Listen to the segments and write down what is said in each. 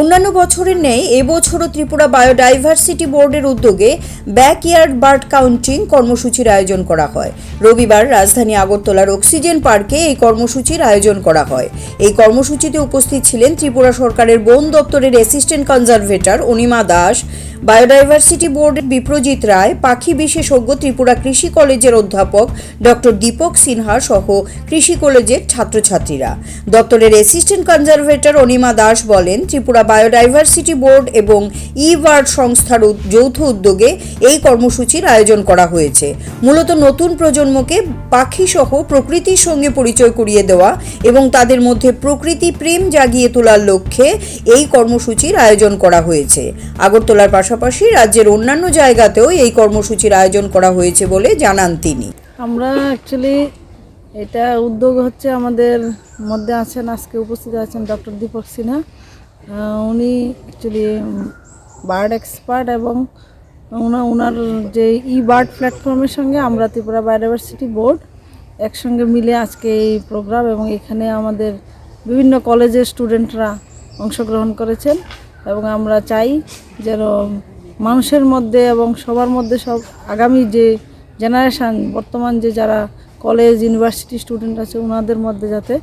অন্যান্য বছরের ন্যায় এবছরও ত্রিপুরা বায়োডাইভার্সিটি বোর্ডের উদ্যোগে ব্যাকইয়ার্ড বার্ড কাউন্টিং কর্মসূচির আয়োজন করা হয়। রবিবার রাজধানী আগরতলার অক্সিজেন পার্কে এই কর্মসূচির আয়োজন করা হয়। এই কর্মসূচিতে উপস্থিত ছিলেন ত্রিপুরা সরকারের বন দপ্তরের assistant conservator Anima Das biodiversity বোর্ডের বিপ্রজিৎ রায়, পাখি বিশেষজ্ঞ ত্রিপুরা কৃষি কলেজের অধ্যাপক ডক্টর দীপক সিনহা সহ কৃষি কলেজের ছাত্রছাত্রীরা। দপ্তরের অ্যাসিস্ট্যান্ট কনজারভেটর অনিমা দাস বলেন, ত্রিপুরা বায়োডাইভার্সিটি বোর্ড এবং ই ওয়ার্ড সংস্থার যৌথ উদ্যোগে এই কর্মসূচির আয়োজন করা হয়েছে। মূলত নতুন প্রজন্মকে পাখি সহ প্রকৃতির সঙ্গে পরিচয় করিয়ে দেওয়া এবং তাদের মধ্যে প্রকৃতি প্রেম জাগিয়ে তোলার লক্ষ্যে এই কর্মসূচির আয়োজন করা হয়েছে। আগরতলার পাশাপাশি রাজ্যের অন্যান্য জায়গাতেও এই কর্মসূচির আয়োজন করা হয়েছে বলে জানান তিনি। আমরা অ্যাকচুয়ালি এটা উদ্যোগ হচ্ছে আমাদের মধ্যে আছেন, আজকে উপস্থিত আছেন ডক্টর দীপক সিনহা। উনি অ্যাকচুয়ালি বার্ড এক্সপার্ট এবং ওনা- ওনার যে ই বার্ড প্ল্যাটফর্মের সঙ্গে আমরা ত্রিপুরা বায়োডাইভার্সিটি বোর্ড একসঙ্গে মিলে আজকে এই প্রোগ্রাম এবং এখানে আমাদের বিভিন্ন কলেজের স্টুডেন্টরা অংশগ্রহণ করেছেন। এবং আমরা চাই যেন মানুষের মধ্যে এবং সবার মধ্যে সব আগামী যে জেনারেশান বর্তমান যে যারা কলেজ ইউনিভার্সিটি স্টুডেন্ট আছে ওনাদের মধ্যে যাতে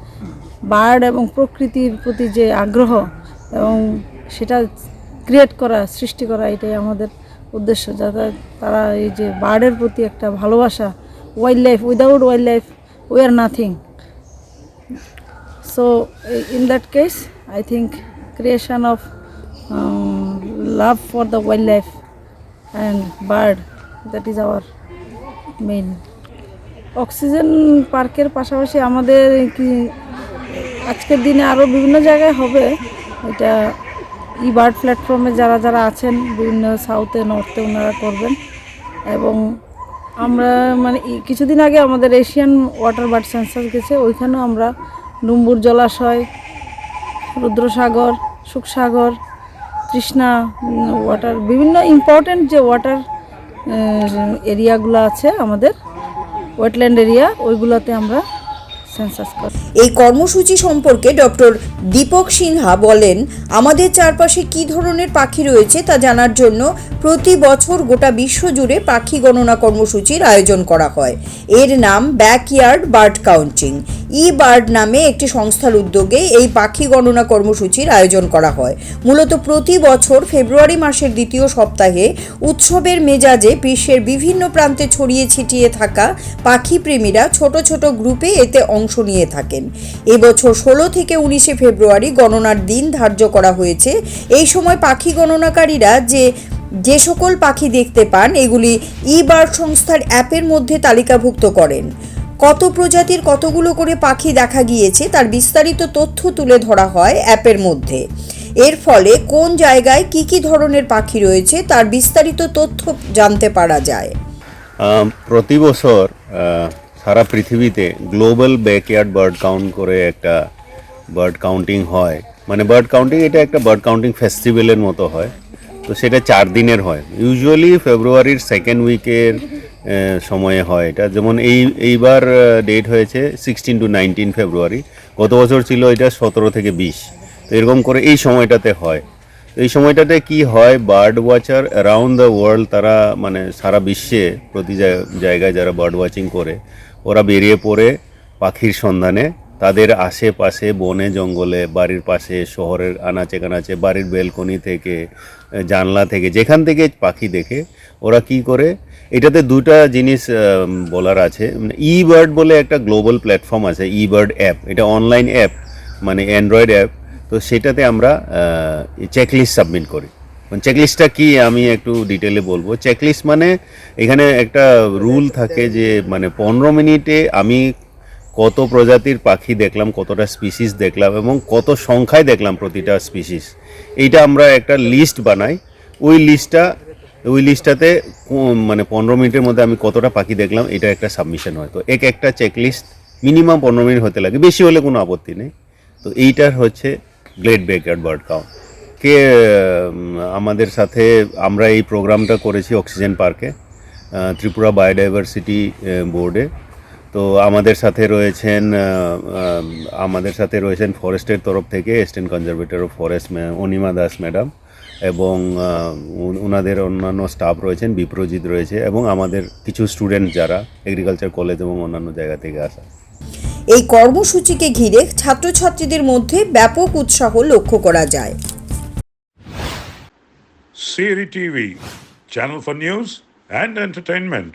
বার্ড এবং প্রকৃতির প্রতি যে আগ্রহ এবং সেটা ক্রিয়েট করা সৃষ্টি করা এটাই আমাদের উদ্দেশ্য। যাতে তারা এই যে বার্ডের প্রতি একটা ভালোবাসা wildlife without wildlife we are nothing in that case i think creation of um, love for the wildlife and bird, that is our main. Oxygen পার্কের পাশাপাশি আমাদের কি, আজকের দিনে আরও বিভিন্ন জায়গায় হবে। এটা ই বার্ড প্ল্যাটফর্মে যারা যারা আছেন, বিভিন্ন সাউথে নর্থে ওনারা করবেন। এবং আমরা মানে কিছুদিন আগে আমাদের এশিয়ান ওয়াটার বার্ড সেন্সাস গেছে। ওইখানেও আমরা ডুম্বুর জলাশয়, রুদ্রসাগর সুখসাগর তৃষ্ণা ওয়াটার বিভিন্ন ইম্পর্ট্যান্ট যে ওয়াটার এরিয়াগুলো আছে আমাদের ওয়েটল্যান্ড এরিয়া ওইগুলোতে আমরা এই কর্মসূচি সম্পর্কে ডক্টর দীপক সিনহা বলেন, আমাদের চারপাশে কী ধরনের পাখি রয়েছে তা জানার জন্য প্রতি বছর গোটা বিশ্ব জুড়ে পাখি গণনা কর্মসূচির আয়োজন করা হয়। এর নাম backyard bird counting eBird নামে একটি সংস্থার উদ্যোগে এই পাখি গণনা কর্মসূচির আয়োজন করা হয়। মূলত প্রতি বছর ফেব্রুয়ারি মাসের দ্বিতীয় সপ্তাহে উৎসবের মেজাজে বিশ্বের বিভিন্ন প্রান্তে ছড়িয়ে ছিটিয়ে থাকা পাখি প্রেমীরা ছোট ছোট গ্রুপে এতে অংশ নিয়ে থাকেন। এবছর ষোলো থেকে উনিশে ফেব্রুয়ারি গণনার দিন ধার্য করা হয়েছে। এই সময় পাখি গণনাকারীরা যে যে সকল পাখি দেখতে পান, এগুলি ই বার্ড সংস্থার অ্যাপের মধ্যে তালিকাভুক্ত করেন। কত প্রজাতির কতগুলো করে পাখি দেখা গিয়েছে তার বিস্তারিত তথ্য তুলে ধরা হয় অ্যাপের মধ্যে। এর ফলে কোন জায়গায় কি কি ধরনের পাখি রয়েছে তার বিস্তারিত তথ্য জানতে পারা যায়। প্রতি বছর সারা পৃথিবীতে গ্লোবাল ব্যাকইয়ার্ড বার্ড কাউন্ট করে একটা বার্ড কাউন্টিং হয়। মানে বার্ড কাউন্টিং এটা একটা বার্ড কাউন্টিং ফেস্টিভ্যালের মতো হয়। তো সেটা চার দিনের হয়। ইউজুয়ালি ফেব্রুয়ারির সেকেন্ড উইকের সময়ে হয় এটা। যেমন এই, এইবার ডেট হয়েছে সিক্সটিন টু নাইনটিন ফেব্রুয়ারি গত বছর ছিল এটা সতেরো থেকে বিশ। তো এরকম করে এই সময়টাতে হয়। এই সময়টাতে কি হয় bird watcher around the world তারা মানে সারা বিশ্বে প্রতি জায়- জায়গায় যারা বার্ড ওয়াচিং করে, ওরা বেরিয়ে পড়ে পাখির সন্ধানে। তাদের আশেপাশে বনে জঙ্গলে, বাড়ির পাশে, শহরের আনাচে কানাচে, বাড়ির বেলকনি থেকে জানলা থেকে, যেখান থেকে পাখি দেখে, ওরা কি করে? এটাতে দুটা জিনিস বলার আছে। ই বার্ড বলে একটা গ্লোবাল প্ল্যাটফর্ম আছে ই বার্ড অ্যাপ। এটা অনলাইন অ্যাপ মানে অ্যান্ড্রয়েড অ্যাপ। তো সেটাতে আমরা চেকলিস্ট সাবমিট করি। চেকলিস্টটা কি আমি একটু ডিটেলে বলব। চেকলিস্ট মানে এখানে একটা রুল থাকে যে মানে পনেরো মিনিটে আমি কত প্রজাতির পাখি দেখলাম, কতটা স্পিসিস দেখলাম এবং কত সংখ্যায় দেখলাম প্রতিটা স্পিসিস এইটা আমরা একটা লিস্ট বানাই। ওই লিস্টটা ওই লিস্টটাতে মানে পনেরো মিনিটের মধ্যে আমি কতটা পাখি দেখলাম, এটা একটা সাবমিশন হয়। তো এক একটা চেকলিস্ট মিনিমাম পনেরো মিনিট হতে লাগে। বেশি হলে কোনো আপত্তি নেই। তো এইটার হচ্ছে গ্রেট ব্যাকয়ার্ড বার্ড কাউন্ট কে আমাদের সাথে আমরা এই প্রোগ্রামটা করেছি অক্সিজেন পার্কে ত্রিপুরা বায়োডাইভার্সিটি বোর্ডে তো আমাদের সাথে রয়েছেন আমাদের সাথে রয়েছেন ফরেস্টের তরফ থেকে assistant conservator of forest Anima Das madam এবং ওনাদের অন্যান্য স্টাফ রয়েছেন বিপ্রজিৎ রয়েছে এবং আমাদের কিছু স্টুডেন্ট যারা এগ্রিকালচার কলেজ এবং অন্যান্য জায়গা থেকে আসা এই কর্মসূচিকে ঘিরে ছাত্রছাত্রীদের মধ্যে ব্যাপক উৎসাহ লক্ষ্য করা যায় Siri TV, channel for news and entertainment.